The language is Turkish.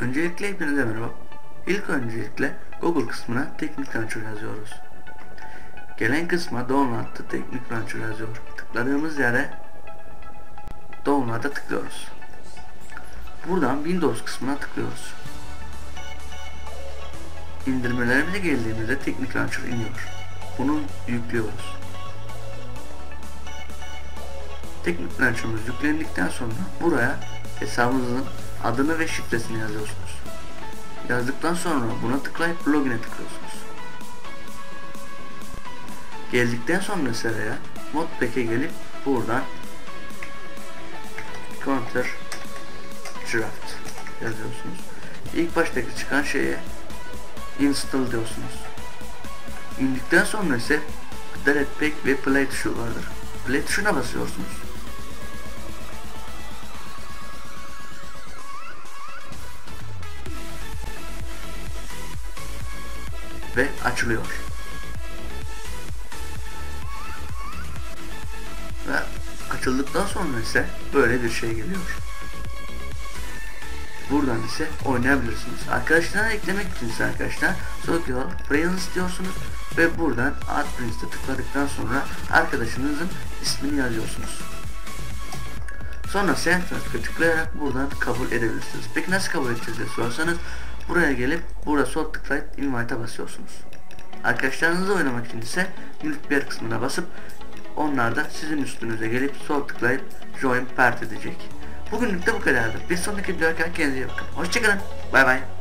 Öncelikle hepinize merhaba. İlk öncelikle Google kısmına Teknik Launcher yazıyoruz. Gelen kısma Download to Teknik Launcher yazıyor. Tıkladığımız yere Download'a tıklıyoruz. Buradan Windows kısmına tıklıyoruz. İndirmelerimize geldiğimizde Teknik Launcher iniyor. Bunu yüklüyoruz. Teknik Launcher'ımız yüklendikten sonra buraya hesabınızın adını ve şifresini yazıyorsunuz. Yazdıktan sonra buna tıklayıp login'e tıklıyorsunuz. Geldikten sonra sıraya Modpack'e gelip buradan Counter Draft yazıyorsunuz. İlk baştaki çıkan şeye install diyorsunuz. İndikten sonra ise delete pack ve play tuşu vardır. Play tuşuna basıyorsunuz. Ve açılıyor. Ve açıldıktan sonra ise böyle bir şey geliyor. Buradan ise oynayabilirsiniz. Arkadaşlarına eklemek için arkadaşlar Social Friends diyorsunuz ve buradan Add Friends'e tıkladıktan sonra arkadaşınızın ismini yazıyorsunuz. Sonra Send tıklayarak buradan kabul edebilirsiniz. Peki nasıl kabul edeceğiz diye sorarsanız buraya gelip burada sol tıklayıp Invite'a basıyorsunuz. Arkadaşlarınızla oynamak için ise Multiplayer kısmına basıp onlar da sizin üstünüze gelip sol tıklayıp Join Party edecek. Bugünlük de bu kadardı. Bir sonraki videoda kendinize iyi bakın. Hoşçakalın. Bay bay.